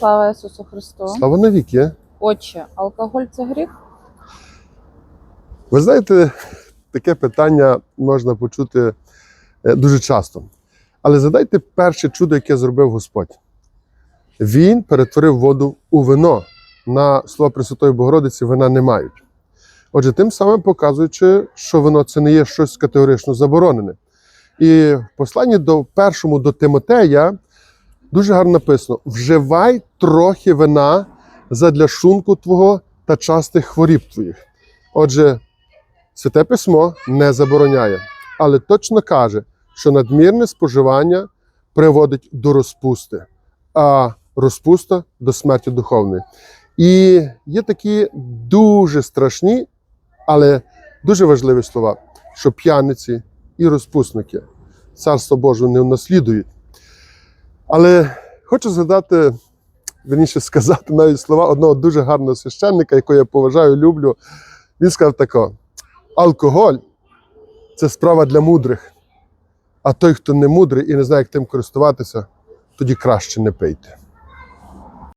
Слава Ісусу Христу. Слава навіки. Отче, алкоголь це гріх? Ви знаєте, таке питання можна почути е, дуже часто. Але задайте перше чудо, яке зробив Господь. Він перетворив воду у вино. На слово Пресвятої Богородиці вина не мають. Отже, тим самим показуючи, що вино це не є щось категорично заборонене. І в посланні до першому до Тимотея дуже гарно написано: вживай трохи вина задля шунку твого та частих хворіб твоїх. Отже, Святе письмо не забороняє, але точно каже, що надмірне споживання приводить до розпусти, а розпуста до смерті духовної. І є такі дуже страшні, але дуже важливі слова, що п'яниці і розпусники царство Боже не наслідують. Але хочу згадати, верніше сказати навіть слова одного дуже гарного священника, якого я поважаю, люблю. Він сказав тако: алкоголь це справа для мудрих. А той, хто не мудрий і не знає, як тим користуватися, тоді краще не пийте.